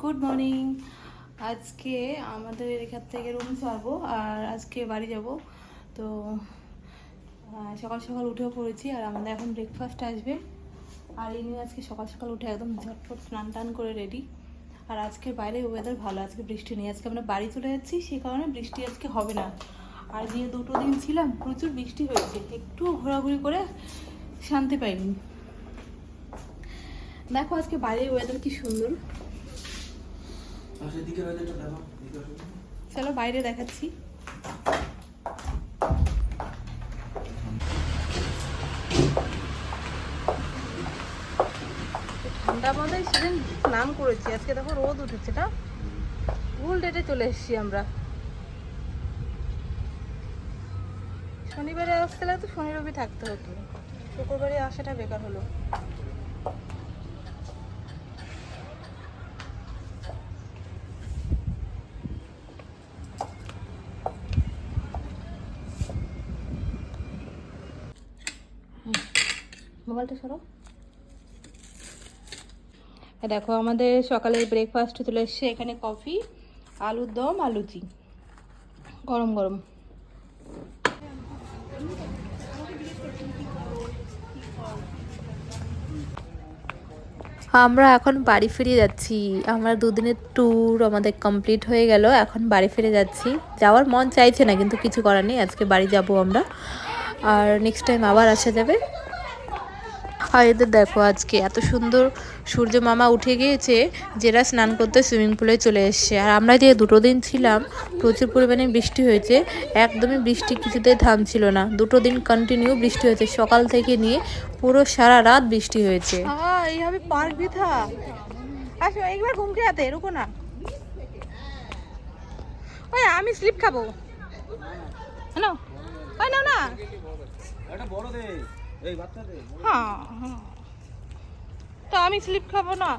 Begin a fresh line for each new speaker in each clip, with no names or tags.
Good morning আজকে আমাদের এখান থেকে রুম ছাড়বো আর আজকে বাড়ি যাব। তো সকাল সকাল উঠেও পড়েছি, আর আমাদের এখন ব্রেকফাস্ট আসবে। আর ইনি আজকে সকাল সকাল উঠে একদম ঝটপট স্নান টান করে রেডি আর আজকের বাইরে ওয়েদার ভালো, আজকে বৃষ্টি নেই। আজকে আমরা বাড়ি চলে যাচ্ছি সেই কারণে বৃষ্টি আজকে হবে না। আর যে দুটো দিন ছিলাম, প্রচুর বৃষ্টি হয়েছে। একটু ঘোরাঘুরি করে শান্তি পাইনি। দেখো আজকে বাইরের ওয়েদার কি সুন্দর
সেদিকে ওয়েদারটা দেখো এদিকে আসো।
চলো বাইরে দেখাচ্ছি। ঠান্ডা মাথায় সেদিন স্নান করেছি আজকে দেখো রোদ উঠেছে না ভুল ডেটে চলে এসেছি আমরা। শনিবারে আসতে লাগতো শনি রবি থাকতে হতো। শুক্রবারে আসাটা বেকার হলো। মোবাইলটা সরো দেখো, আমাদের সকালে ব্রেকফাস্ট চলে এসছে। এখানে কফি আলুর দম আর লুচি। গরম গরম। আমরা এখন বাড়ি ফিরে যাচ্ছি। আমরা দুদিনের ট্যুর আমাদের কমপ্লিট হয়ে গেল। এখন বাড়ি ফিরে যাচ্ছি। যাওয়ার মন চাইছে না, কিন্তু কিছু করার নেই। আজকে বাড়ি যাব আমরা। আর নেক্সট টাইম আবার আসা যাবে। আর এদের দেখো আজকে এত সুন্দর সূর্য মামা উঠে গিয়েছে যেরা স্নান করতে সুইমিং পুলে চলে এসছে। আর আমরা যে দুটো দিন ছিলাম প্রচুর পরিমাণে বৃষ্টি হয়েছে। একদমই বৃষ্টি কিছুতেই থামছিল না। দুটো দিন কন্টিনিউ বৃষ্টি হয়েছে। সকাল থেকে নিয়ে পুরো সারা রাত বৃষ্টি হয়েছে। এইভাবে পার্ক भी আসো একবার ঘুম কে রুকো না। ওই আমি স্লিপ খাব। হ্যালো? না।
একটা বড় দে।
हाँ हाँ तो हम स्लिप खाबो ना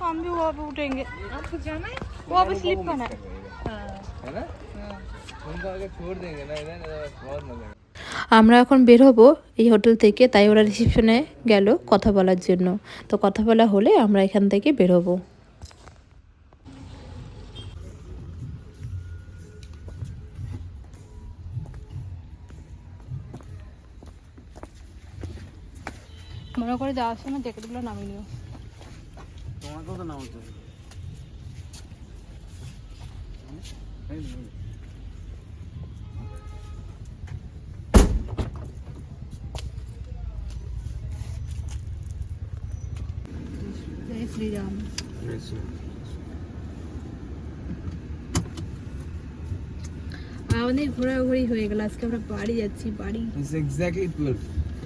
हम भी वहाँ पे उठेंगे आपको जाना है वहाँ पे स्लिप खाना है
है ना उनको आगे छोड़ देंगे ना इधर इधर बहुत मजा
আমরা এখন বের হবো এই হোটেল থেকে তাই ওরা রিসেপশনে গেল কথা বলার জন্য তো কথা বলা হলে আমরা এখান থেকে বের হবো মনে করে যাওয়ার সময় জ্যাকেটগুলো নামিয়ে নিও।
তোমাকেও তো নামাতে
শ্রীরাম। আমাদের ঘোরাঘুরি হয়ে গেল আজকে আমরা বাড়ি যাচ্ছি বাড়ি।
এক্স্যাক্টলি টুয়েলভ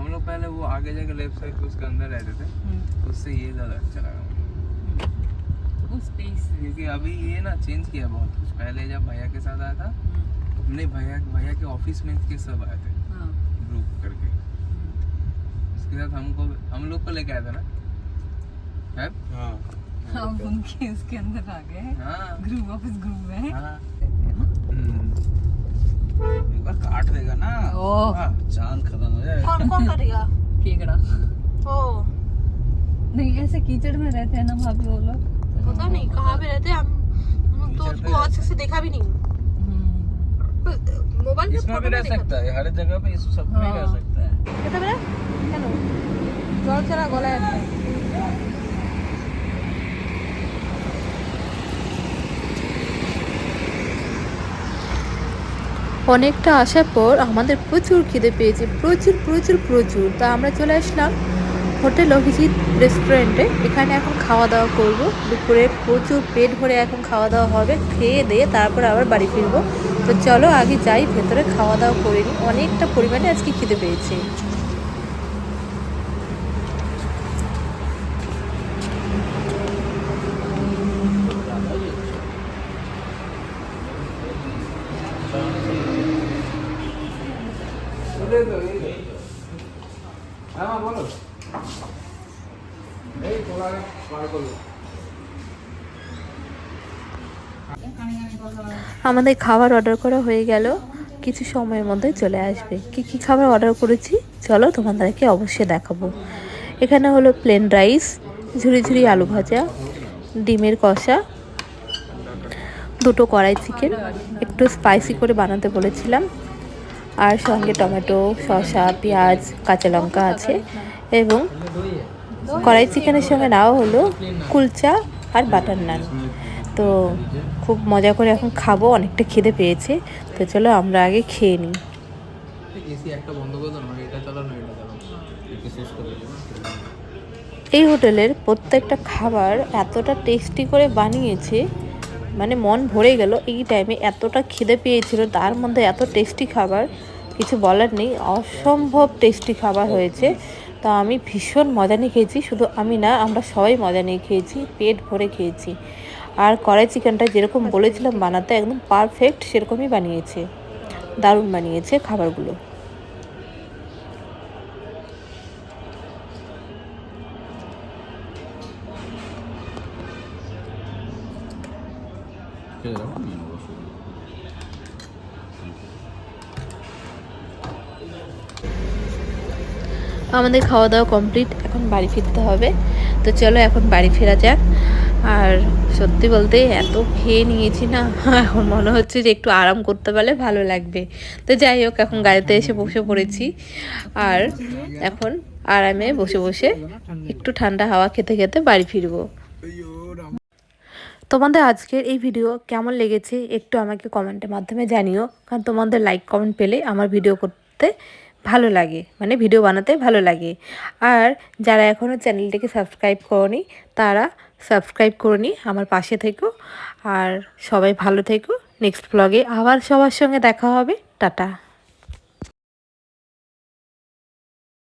हम लोग पहले वो आगे जाके लेफ़्ट साइड उसके अंदर रहते थे उससे ये ज़्यादा अच्छा लगा
स्पेस
क्योंकि अभी ये ना चेंज किया बहुत कुछ। पहले जब भैया के साथ आया था नहीं भैया भैया के ऑफ़िस में के सब आए थे ग्रुप करके। उसके साथ हमको हम लोग को लेके आया था ना? है?
हाँ।
हम उनके उसके अंदर आ गए।
हाँ।
ग्रुप ऑफ़िस ग्रुप में।
हाँ। हम्म। एक बार काट देगा ना।
ओ।
हाँ, चाँद खत्म हो जाएगा।
कौन कौन करेगा?
केकड़ा
ओ।
नहीं ऐसे कीचड़ में रहते हैं ना भाभी वो लोग।
पता नहीं कहाँ पे रहते हैं हम तो उसको और से देखा भी नहीं। हम्म। मोबाइल
इसमें भी रह सकता है हर जगह पे इस सब में रह हाँ। सकता है।
कितना बड़ा हेलो। ज़ोर चला गोला है। অনেকটা আসার পর আমাদের প্রচুর খিদে পেয়েছে, প্রচুর প্রচুর প্রচুর। তা আমরা চলে আসলাম হোটেল অভিজিৎ রেস্টুরেন্টে। এখানে এখন খাওয়া দাওয়া করব। দুপুরে প্রচুর পেট ভরে এখন খাওয়া দাওয়া হবে। খেয়ে দিয়ে তারপর আবার বাড়ি ফিরবো। তো চলো আগে যাই, ভেতরে খাওয়া দাওয়া করে নিই। অনেকটা পরিমাণে আজকে খিদে পেয়েছে। আমাদের খাবার অর্ডার করা হয়ে গেল। কিছু সময়ের মধ্যে চলে আসবে। কি কি খাবার অর্ডার করেছি? চলো, তোমাদেরকে অবশ্যই দেখাবো। এখানে হলো প্লেন রাইস ঝুড়ি ঝুড়ি আলু ভাজা, ডিমের কষা, দুটো কড়াই চিকেন একটু স্পাইসি করে বানাতে বলেছিলাম। আর সঙ্গে টমেটো, শসা, পেঁয়াজ, কাঁচা লঙ্কা আছে এবং কড়াই চিকেনের সঙ্গে নেওয়া হলো কুলচা আর বাটার নান। তো খুব মজা করে এখন খাব, অনেকটা খিদে পেয়েছে। তো চলো আমরা আগে খেয়ে নিই। এই হোটেলের প্রত্যেকটা খাবার এতটা টেস্টি করে বানিয়েছে মানে মন ভরে গেল এই টাইমে এতটা খিদে পেয়েছিল, তার মধ্যে এত টেস্টি খাবার কিছু বলার নেই, অসম্ভব টেস্টি খাবার হয়েছে। তো আমি ভীষণ মজা নিয়ে খেয়েছি, শুধু আমি না, আমরা সবাই মজা নিয়ে খেয়েছি, পেট ভরে খেয়েছি। আর কড়াই চিকেনটা যেরকম বলেছিলাম বানাতে, একদম পারফেক্ট সেরকমই বানিয়েছে, দারুণ বানিয়েছে খাবারগুলো। আমাদের খাওয়া দাওয়া কমপ্লিট এখন বাড়ি ফিরতে হবে। তো চলো এখন বাড়ি ফেরা যাক। আর সত্যি বলতে এত খেয়ে নিয়েছি না, এখন মনে হচ্ছে যে একটু আরাম করতে পারলে ভালো লাগবে। তো যাই হোক, এখন গাড়িতে এসে বসে পড়েছি। আর এখন আরামে বসে বসে একটু ঠান্ডা হাওয়া খেতে খেতে বাড়ি ফিরবো। তোমাদের আজকের এই ভিডিও কেমন লেগেছে একটু আমাকে কমেন্টের মাধ্যমে জানিও। কারণ তোমাদের লাইক কমেন্ট পেলে আমার ভিডিও করতে ভালো লাগে মানে ভিডিও বানাতে ভালো লাগে। আর যারা এখনও চ্যানেলটিকে সাবস্ক্রাইব করনি, তারা সাবস্ক্রাইব করনি আমার পাশে থেকো। আর সবাই ভালো থেকো। নেক্সট ব্লগে আবার সবার সঙ্গে দেখা হবে। টাটা।